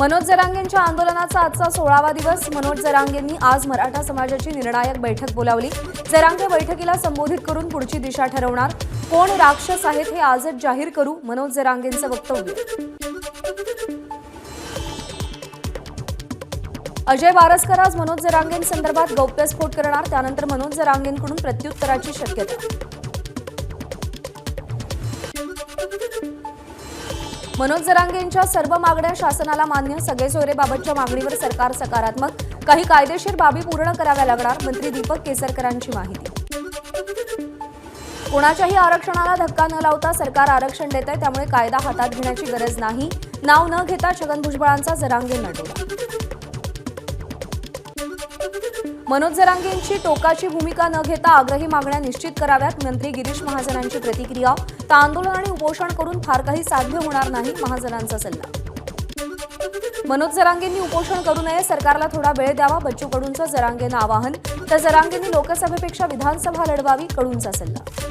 मनोज जरांगेंच्या आंदोलनाचा आजचा सोळावा दिवस. मनोज जरांगेंनी आज मराठा समाजाची निर्णायक बैठक बोलावली. जरांगे बैठकीला संबोधित करून पुढची दिशा ठरवणार. कोण राक्षस आहेत हे आजच जाहीर करू मनोज जरांगेंचं वक्तव्य. अजय बारसकर आज मनोज जरांगेंसंदर्भात गौप्यस्फोट करणार. त्यानंतर मनोज जरांगेंकडून प्रत्युत्तराची शक्यता. मनोज जरांगेंच्या सर्व मागण्या शासनाला मान्य. सगळे सोयरेबाबतच्या मागणीवर सरकार सकारात्मक. काही कायदेशीर बाबी पूर्ण कराव्या लागणार मंत्री दीपक केसरकरांची माहिती. कोणाच्याही आरक्षणाला धक्का न लावता सरकार आरक्षण देत आहे त्यामुळे कायदा हातात घेण्याची गरज नाही. नाव न घेता छगन भुजबळांचा जरांगे नटवला मनोज जरांगेंची टोकाची भूमिका न घेता आग्रही मागण्या निश्चित कराव्यात. मंत्री गिरीश महाजनांची प्रतिक्रिया. तर आंदोलन आणि उपोषण करून फार काही साध्य होणार नाही महाजनांचा सल्ला. मनोज जरांगेंनी उपोषण करू नये सरकारला थोडा वेळ द्यावा बच्चू कडूंचं जरांगेनं आवाहन. तर जरांगेंनी लोकसभेपेक्षा विधानसभा लढवावी कडूंचा सल्ला.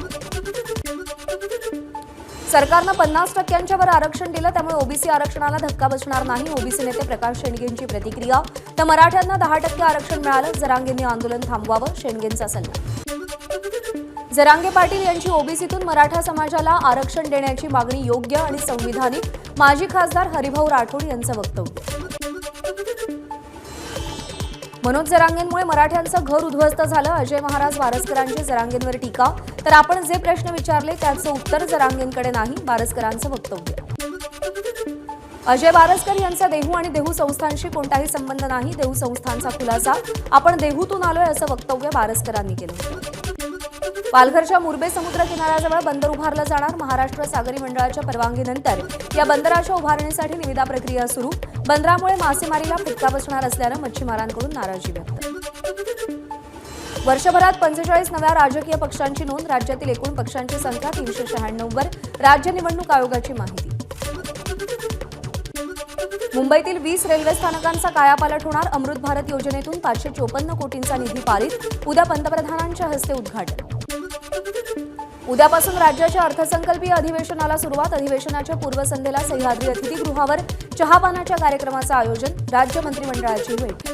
सरकारनं पन्नास टक्क्यांच्या वर आरक्षण दिलं त्यामुळे ओबीसी आरक्षणाला धक्का बसणार नाही. ओबीसी नेते प्रकाश शेंडगेंची प्रतिक्रिया. तर मराठ्यांना दहा टक्के आरक्षण मिळालं. जरांगेंनी आंदोलन थांबवावं. शेंडगेंचा सल्ला. जरांगे पाटील यांची ओबीसीतून मराठा समाजाला आरक्षण देण्याची मागणी योग्य आणि संविधानिक. माजी खासदार हरिभाऊ राठोड यांचं वक्तव्य. मनोज जरांगेंमुळे मराठ्यांचं घर उद्ध्वस्त झालं. अजय महाराज वारसकरांची जरांगेंवर टीका. तर आपण जे प्रश्न विचारले त्याचं उत्तर जरांगेंकडे नाही. वारसकरांचं वक्तव्य. अजय बारसकर यांचा देहू आणि देहू संस्थांशी कोणताही संबंध नाही. देहू संस्थांचा खुलासा. आपण देहूतून आलोय असं वक्तव्य बारसकरांनी केलं. पालघरच्या मुरबे समुद्र किनाऱ्याजवळ बंदर उभारलं जाणार. महाराष्ट्र सागरी मंडळाच्या परवानगीनंतर या बंदराच्या उभारणीसाठी निविदा प्रक्रिया सुरू. बंदरामुळे मासेमारीला फटका बसणार असल्यानं मच्छीमारांकडून नाराजी व्यक्त. वर्षभरात पंचेचाळीस नव्या राजकीय पक्षांची नोंद राज्यातील एकूण पक्षांची संख्या तीनशे शहाण्णववर राज्य निवडणूक आयोगाची माहिती. मुंबईतील वीस रेल्वे स्थानकांचा कायापालट होणार. अमृत भारत योजनेतून पाचशे चोपन्न कोटींचा निधी पारित. उद्या पंतप्रधानांच्या हस्ते उद्घाटन. उद्यापासून राज्याच्या अर्थसंकल्पीय अधिवेशनाला सुरुवात. अधिवेशनाच्या पूर्वसंध्येला सह्याद्री अतिथीगृहावर चहापानाच्या कार्यक्रमाचं आयोजन राज्य मंत्रिमंडळाची बैठक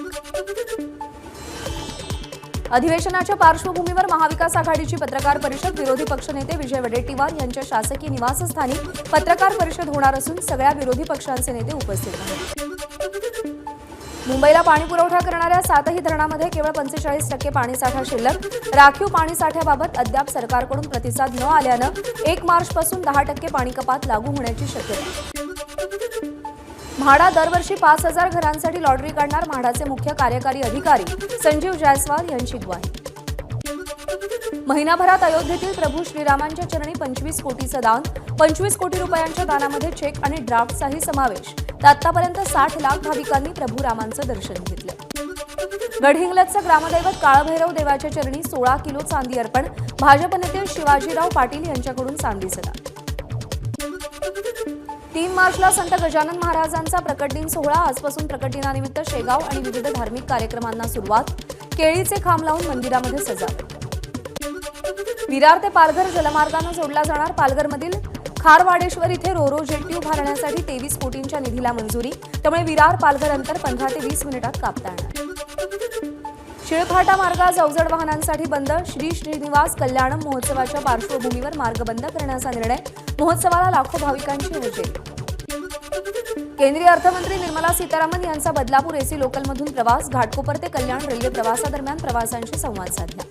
अधिवेशनाच्या पार्श्वभूमीवर महाविकास आघाडीची पत्रकार परिषद विरोधी पक्षनेते विजय वडेट्टीवार यांच्या शासकीय निवासस्थानी पत्रकार परिषद होणार असून सगळ्या विरोधी पक्षांचे नेते उपस्थित आहेत. मुंबईला पाणी पुरवठा करणाऱ्या सातही धरणामध्ये केवळ पंचेचाळीस टक्के पाणीसाठा शिल्लक. राखीव पाणीसाठ्याबाबत अद्याप सरकारकडून प्रतिसाद न आल्यानं एक मार्चपासून दहा टक्के पाणी कपात लागू होण्याची शक्यता. म्हाडा दरवर्षी पाच हजार घरांसाठी लॉटरी काढणार म्हाडाचे मुख्य कार्यकारी अधिकारी संजीव जायस्वाल यांची ग्वाही. महिनाभरात अयोध्येतील प्रभू श्रीरामांच्या चरणी पंचवीस कोटीचं दान पंचवीस कोटी रुपयांच्या दानामध्ये चेक आणि ड्राफ्टचाही समावेश. तर आतापर्यंत साठ लाख भाविकांनी प्रभू रामांचं दर्शन घेतलं. गडहिंग्लजचं ग्रामदैवत काळभैरव देवाच्या चरणी सोळा किलो चांदी अर्पण भाजप नेते शिवाजीराव पाटील यांच्याकडून चांदी सदा तीन मार्चला संत गजानन महाराजांचा प्रकट दिन सोहळा. आजपासून प्रकट दिनानिमित्त शेगाव आणि विविध धार्मिक कार्यक्रमांना सुरुवात. केळीचे खांब लावून मंदिरामध्ये सजावट विरार ते पालघर जलमार्गानं जोडला जाणार पालघरमधील खारवाडेश्वर इथे रोरो जेट्टी उभारण्यासाठी तेवीस कोटींच्या निधीला मंजुरी. त्यामुळे विरार पालघर अंतर पंधरा ते वीस मिनिटात कापता येणार. शिळफाटा मार्गात अवजड वाहनांसाठी बंद. श्री श्रीनिवास कल्याणम महोत्सवाच्या पार्श्वभूमीवर मार्ग बंद करण्याचा निर्णय. महोत्सवाला लाखो भाविकांची हजेरी केंद्रीय अर्थमंत्री निर्मला सीतारामन यांचा बदलापूर एसी लोकलमधून प्रवास घाटकोपर ते कल्याण रेल्वे प्रवासादरम्यान प्रवाशांशी संवाद साधला.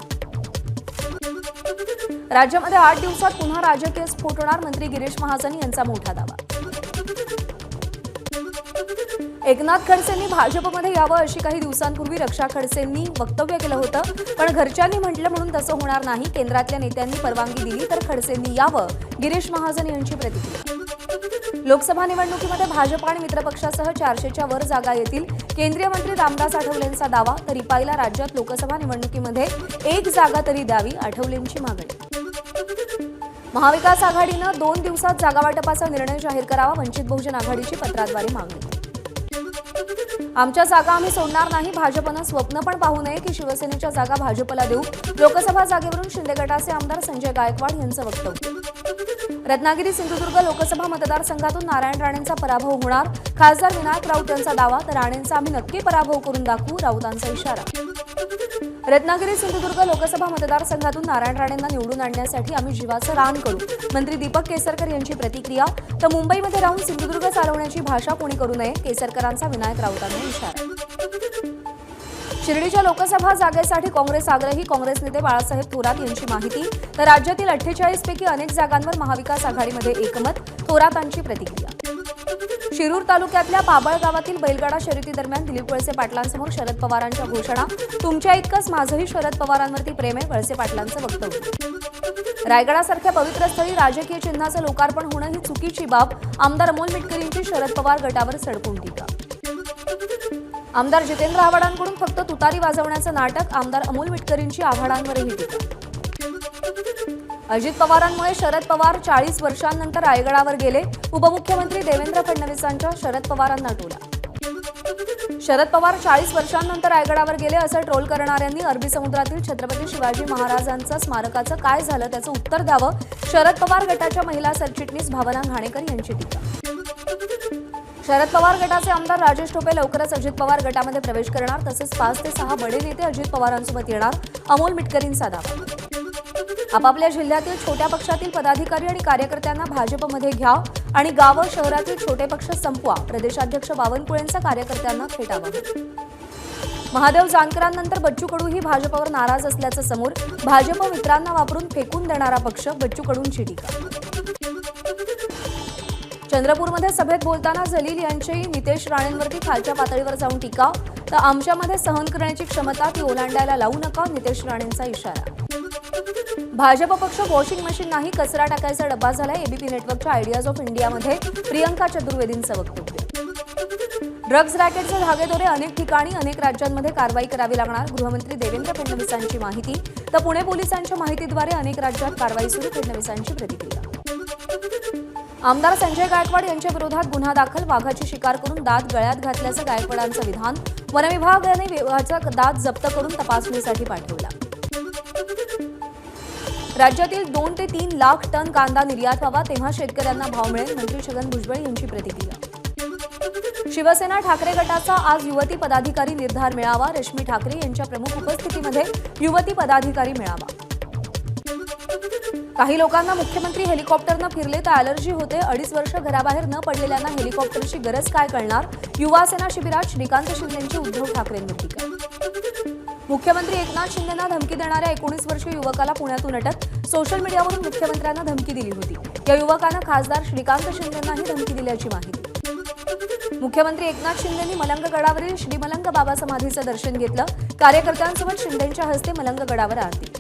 राज्यामध्ये आठ दिवसात पुन्हा राजकीय स्फोट होणार मंत्री गिरीश महाजन यांचा मोठा दावा. एकनाथ खडसेंनी भाजपमध्ये यावं अशी काही दिवसांपूर्वी रक्षा खडसेंनी वक्तव्य केलं होतं. पण घरच्यांनी म्हटलं म्हणून तसं होणार नाही. केंद्रातल्या नेत्यांनी परवानगी दिली तर खडसेंनी यावं. गिरीश महाजन यांची प्रतिक्रिया. लोकसभा निवडणुकीमध्ये भाजप आणि मित्रपक्षासह चारशेच्या वर जागा येतील. केंद्रीय मंत्री रामदास आठवलेंचा दावा तर रिपाईला राज्यात लोकसभा निवडणुकीमध्ये एक जागा तरी द्यावी आठवलेंची मागणी. महाविकास आघाडीनं दोन दिवसात जागावाटपाचा निर्णय जाहीर करावा वंचित बहुजन आघाडीची पत्राद्वारे मागणी. आमच्या जागा आम्ही सोडणार नाही. भाजपनं स्वप्न पण पाहू नये की शिवसेनेच्या जागा भाजपला देऊ. लोकसभा जागेवरून शिंदे गटाचे आमदार संजय गायकवाड यांचं वक्तव्य. रत्नागिरी सिंधुदुर्ग लोकसभा मतदारसंघातून नारायण राणेंचा पराभव होणार. खासदार विनायक राऊत यांचा दावा तर राणेंचा आम्ही नक्की पराभव करून दाखवू राऊतांचा इशारा. रत्नागिरी सिंधुदुर्ग लोकसभा मतदारसंघातून नारायण राणेंना निवडून आणण्यासाठी आम्ही जीवाचं रान करू. मंत्री दीपक केसरकर यांची प्रतिक्रिया. तर मुंबईमध्ये राहून सिंधुदुर्ग चालवण्याची भाषा कोणी करू नये? केसरकरांचा विनायक राऊतांना इशारा. शिर्डीच्या लोकसभा जागेसाठी काँग्रेस आग्रही. काँग्रेस नेते बाळासाहेब थोरात यांची माहिती. तर राज्यातील अठ्ठेचाळीसपैकी अनेक जागांवर महाविकास आघाडीमध्ये एकमत. थोरातांची प्रतिक्रिया. शिरूर तालुक्यातल्या बाबळ गावातील बैलगाडा शर्यतीदरम्यान दिलीप वळसे पाटलांसमोर शरद पवारांच्या घोषणा. तुमच्या इतकंच माझंही शरद पवारांवरती प्रेम आहे वळसे पाटलांचं वक्तव्य. रायगडासारख्या पवित्र स्थळी राजकीय चिन्हाचं लोकार्पण होणं ही चुकीची बाब. आमदार अमोल मिटकरींची शरद पवार गटावर सडकून टीका. आमदार जितेंद्र आव्हाडांकडून फक्त तुतारी वाजवण्याचं नाटक आमदार अमोल मिटकरींची आव्हाडांवरही टीका. अजित पवारांमुळे शरद पवार चाळीस वर्षांनंतर रायगडावर गेले. उपमुख्यमंत्री देवेंद्र फडणवीसांच्या शरद पवारांना टोला. शरद पवार चाळीस वर्षांनंतर रायगडावर गेले असं ट्रोल करणाऱ्यांनी अरबी समुद्रातील छत्रपती शिवाजी महाराजांचं स्मारकाचं काय झालं त्याचं उत्तर द्यावं. शरद पवार गटाच्या महिला सरचिटणीस भावना घाणेकर यांची टीका. शरद पवार गटाचे आमदार राजेश टोपे लवकरच अजित पवार गटामध्ये प्रवेश करणार. तसेच पाच ते सहा बडे नेते अजित पवारांसोबत येणार. अमोल मिटकरींचा दावा. आपापल्या जिल्ह्यातील छोट्या पक्षातील पदाधिकारी आणि कार्यकर्त्यांना भाजपमध्ये घ्या आणि गावं शहरातील छोटे पक्ष संपवा प्रदेशाध्यक्ष बावनकुळेंचा कार्यकर्त्यांना थेट महादेव जानकरांनंतर बच्चू कडूही भाजपवर नाराज असल्याचं समोर भाजप मित्रांना वापरून फेकून देणारा पक्ष बच्चू कडूंची टीका. चंद्रपूरमध्ये सभेत बोलताना जलील यांची नितेश राणेंवरती खालच्या पातळीवर जाऊन टीका तर आमच्यामध्ये सहन करण्याची क्षमता ती ओलांडायला लावू नका नितेश राणेंचा इशारा. भाजप पक्ष वॉशिंग मशीन नाही कचरा टाकायचा डब्बा झाला एबीपी नेटवर्कच्या आयडियाज ऑफ इंडियामध्ये प्रियंका चतुर्वेदींचं वक्तव्य. ड्रग्ज रॅकेटचे धागेदोरे अनेक ठिकाणी अनेक राज्यांमध्ये कारवाई करावी लागणार. गृहमंत्री देवेंद्र फडणवीसांची माहिती. तर पुणे पोलिसांच्या माहितीद्वारे अनेक राज्यात कारवाई सुरू फडणवीसांची प्रतिक्रिया. आमदार संजय गायकवाड यांच्या विरोधात गुन्हा दाखल. वाघाची शिकार करून दात गळ्यात घातल्याचं गायकवाडांचं विधान. वनविभागाने विभागाचा दात जप्त करून तपासणीसाठी पाठवला. राज्यातील दोन ते तीन लाख टन कांदा निर्यात व्हावा तेव्हा शेतकऱ्यांना भाव मिळेल मंत्री छगन भुजबळ यांची प्रतिक्रिया. शिवसेना ठाकरे गटाचा आज युवती पदाधिकारी निर्धार मेळावा रश्मी ठाकरे यांच्या प्रमुख उपस्थितीमध्ये युवती पदाधिकारी मेळावा. काही लोकांना मुख्यमंत्री हेलिकॉप्टरनं फिरले तर अलर्जी होते अडीच वर्ष घराबाहेर न पडलेल्यांना हेलिकॉप्टरची गरज काय कळणार? युवासेना शिबिरात श्रीकांत शिंदेंची उद्धव ठाकरेंवर टीका. मुख्यमंत्री एकनाथ शिंदेना धमकी देणाऱ्या एकोणीस वर्षीय युवकाला पुण्यातून अटक. सोशल मीडियावरून मुख्यमंत्र्यांना धमकी दिली होती. या युवकानं खासदार श्रीकांत शिंदेंनाही धमकी दिल्याची माहिती. मुख्यमंत्री एकनाथ शिंदेंनी मलंग गडावरील श्री मलंग बाबा समाधीचं दर्शन घेतलं. कार्यकर्त्यांसोबत शिंदेंच्या हस्ते मलंग गडावर आरती.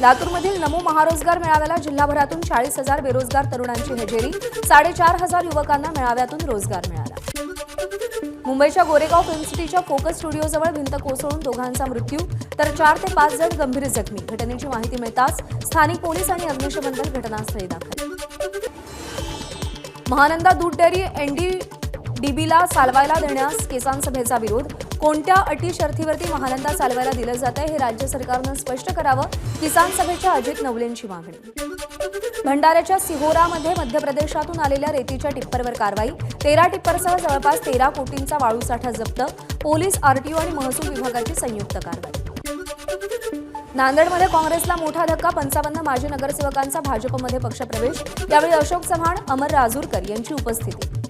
लातूरमधील नमो महारोजगार मेळाव्याला जिल्हाभरातून चाळीस हजार बेरोजगार तरुणांची हजेरी. साडेचार हजार युवकांना मेळाव्यातून रोजगार मिळाला. मुंबईच्या गोरेगाव फिल्म सिटीच्या फोकस स्टुडिओजवळ भिंत कोसळून दोघांचा मृत्यू तर चार ते पाच जण गंभीर जखमी. घटनेची माहिती मिळताच स्थानिक पोलीस आणि अग्निशमन दल घटनास्थळी दाखल. महानंदा दूध डेअरी एनडी डीबीला चालवायला देण्यास किसान सभेचा विरोध कोणत्या अटी शर्थीवरती महानंदा चालवायला दिलं जात आहे हे राज्य सरकारनं स्पष्ट करावं. किसान सभेच्या अजित नवलेंची मागणी. भंडाऱ्याच्या सिहोरामध्ये मध्य प्रदेशातून आलेल्या रेतीच्या टिप्परवर कारवाई. तेरा टिप्परसह जवळपास तेरा कोटींचा वाळूसाठा जप्त. पोलीस आरटीओ आणि महसूल विभागाची संयुक्त कारवाई. नांदेडमध्ये काँग्रेसला मोठा धक्का पंचावन्न माजी नगरसेवकांचा भाजपमध्ये पक्षप्रवेश. यावेळी अशोक चव्हाण अमर राजूरकर यांची उपस्थिती.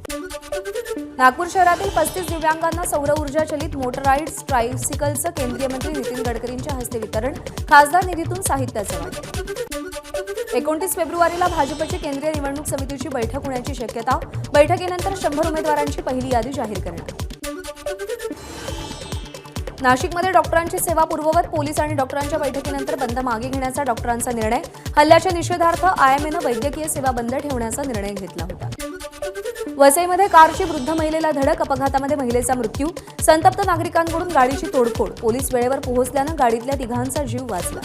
नागपूर शहरातील पस्तीस दिव्यांगांना सौर ऊर्जा चलित मोटराईड्स ट्रायसिकलचं केंद्रीय मंत्री नितीन गडकरींच्या हस्ते वितरण खासदार निधीतून साहित्याचं वाटप एकोणतीस फेब्रुवारीला भाजपची केंद्रीय निवडणूक समितीची बैठक होण्याची शक्यता बैठकीनंतर शंभर उमेदवारांची पहिली यादी जाहीर करणार नाशिकमध्ये डॉक्टरांची सेवा पूर्ववत पोलीस आणि डॉक्टरांच्या बैठकीनंतर बंद मागे घेण्याचा डॉक्टरांचा निर्णय हल्ल्याच्या निषेधार्थ आयएमएनं वैद्यकीय सेवा बंद ठेवण्याचा निर्णय घेतला होता. वसईमध्ये कारची वृद्ध महिलेला धडक अपघातामध्ये महिलेचा मृत्यू. संतप्त नागरिकांकडून गाडीची तोडफोड. पोलीस वेळेवर पोहोचल्यानं गाडीतल्या तिघांचा जीव वाचला.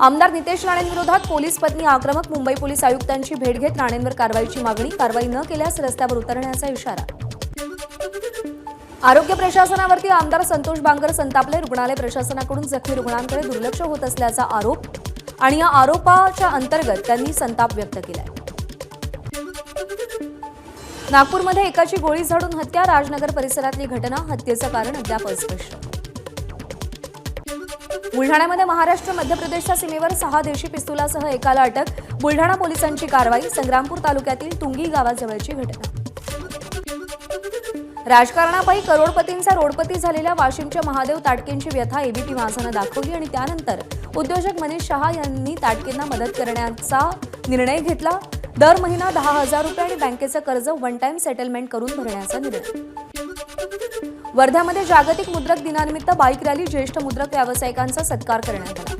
आमदार नितेश राणेंविरोधात पोलीस पत्नी आक्रमक मुंबई पोलीस आयुक्तांची भेट घेत राणेंवर कारवाईची मागणी कारवाई न केल्यास रस्त्यावर उतरण्याचा इशारा. आरोग्य प्रशासनावरती आमदार संतोष बांगर संतापले. रुग्णालय प्रशासनाकडून जखमी रुग्णांकडे दुर्लक्ष होत असल्याचा आरोप आणि या आरोपाच्या अंतर्गत त्यांनी संताप व्यक्त केलाय. नागपूरमध्ये एकाची गोळी झाडून हत्या राजनगर परिसरातली घटना हत्येचं कारण अद्याप अस्पष्ट. बुलढाण्यामध्ये महाराष्ट्र मध्य प्रदेशच्या सीमेवर सहा देशी पिस्तुलासह एकाला अटक बुलढाणा पोलिसांची कारवाई संग्रामपूर तालुक्यातील तुंगी गावाजवळची घटना. राजकारणापायी करोडपतींचा रोडपती झालेल्या वाशिमच्या महादेव ताटकेंची व्यथा एबीपी माझानं दाखवली आणि त्यानंतर उद्योजक मनीष शहा यांनी ताटकेंना मदत करण्याचा निर्णय घेतला. दर महिना दहा हजार रुपये आणि बँकेचं कर्ज वन टाइम सेटलमेंट करून भरण्याचा निर्णय. वर्ध्यामध्ये जागतिक मुद्रक दिनानिमित्त बाईक रॅली ज्येष्ठ मुद्रक व्यावसायिकांचा सत्कार करण्यात आला.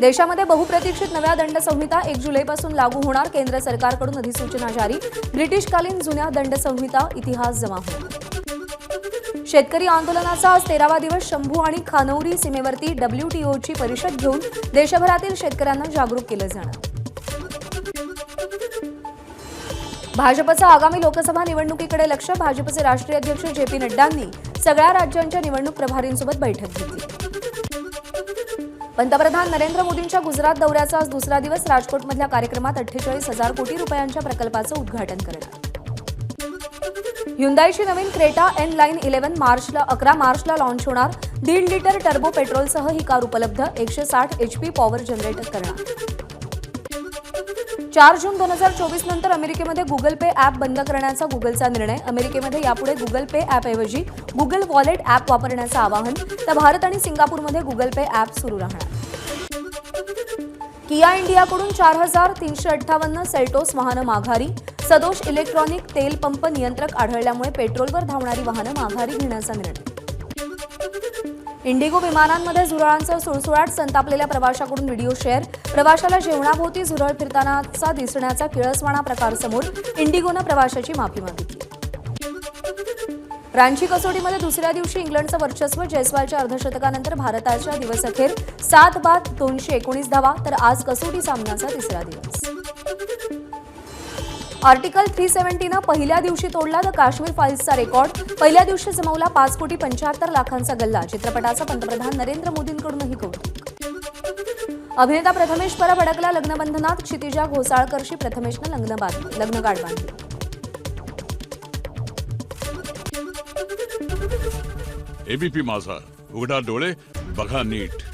देशामध्ये बहुप्रतीक्षित नव्या दंड संहिता एक जुलैपासून लागू होणार केंद्र सरकारकडून अधिसूचना जारी. ब्रिटिशकालीन जुन्या दंड संहिता इतिहास जमा होणार शेतकरी आंदोलनाचा आज तेरावा दिवस शंभू आणि खानौरी सीमेवरती डब्ल्यूटीओची परिषद घेऊन देशभरातील शेतकऱ्यांना जागरूक केलं जाणार. भाजपचं आगामी लोकसभा निवडणुकीकडे लक्ष भाजपचे राष्ट्रीय अध्यक्ष जे पी नड्डांनी सगळ्या राज्यांच्या निवडणूक प्रभारींसोबत बैठक घेतली. पंतप्रधान नरेंद्र मोदींच्या गुजरात दौऱ्याचा आज दुसरा दिवस राजकोटमधल्या कार्यक्रमात अठ्ठेचाळीस हजार कोटी रुपयांच्या प्रकल्पाचं उद्घाटन करणार. युंदाईची नवीन क्रेटा एन लाईन इलेव्हन मार्चला अकरा मार्चला लॉन्च होणार. दीड लिटर टर्बो पेट्रोलसह ही कार उपलब्ध. एकशे साठ एचपी पॉवर जनरेटर करणार. चार जून दोन हजार चोवीस नंतर अमेरिकेमध्ये गुगल पे ॲप बंद करण्याचा गुगलचा निर्णय. अमेरिकेमध्ये यापुढे गुगल पे ॲपऐवजी गुगल वॉलेट ॲप वापरण्याचं आवाहन. तर भारत आणि सिंगापूरमध्ये गुगल पे ॲप सुरू राहणार. किया इंडियाकडून चार हजार तीनशे अठ्ठावन्न सेल्टोस वाहनं माघारी. सदोष इलेक्ट्रॉनिक तेल पंप नियंत्रक आढळल्यामुळे पेट्रोलवर धावणारी वाहनं माघारी घेण्याचा निर्णय. इंडिगो विमानांमध्ये झुरळांचं सुळसुळाट संतापलेल्या प्रवाशाकडून व्हिडिओ शेअर. प्रवाशाला जेवणाभोवती झुरळ फिरतानाचा दिसण्याचा किळसवाणा प्रकार समोर इंडिगोनं प्रवाशाची माफी मागितली. रांची कसोटीमध्ये दुसऱ्या दिवशी इंग्लंडचं वर्चस्व जयस्वालच्या अर्धशतकानंतर भारताच्या दिवसअखेर सात बाद दोनशे एकोणीस धावा तर आज कसोटी सामन्याचा तिसरा दिवस. आर्टिकल थ्री सेव्हन्टीनं पहिल्या दिवशी तोडला द काश्मीर फाईल्सचा रेकॉर्ड. पहिल्या दिवशी जमवला पाच कोटी पंच्याहत्तर लाखांचा गल्ला. चित्रपटाचा पंतप्रधान नरेंद्र मोदींकडूनही कौतुक अभिनेता प्रथमेश परब अडकला लग्नबंधनात. क्षितिजा घोसाळकरशी प्रथमेशनं लग्न लग्न गाठ बांधली. एबीपी माझा. उघडा डोळे बघा नीट.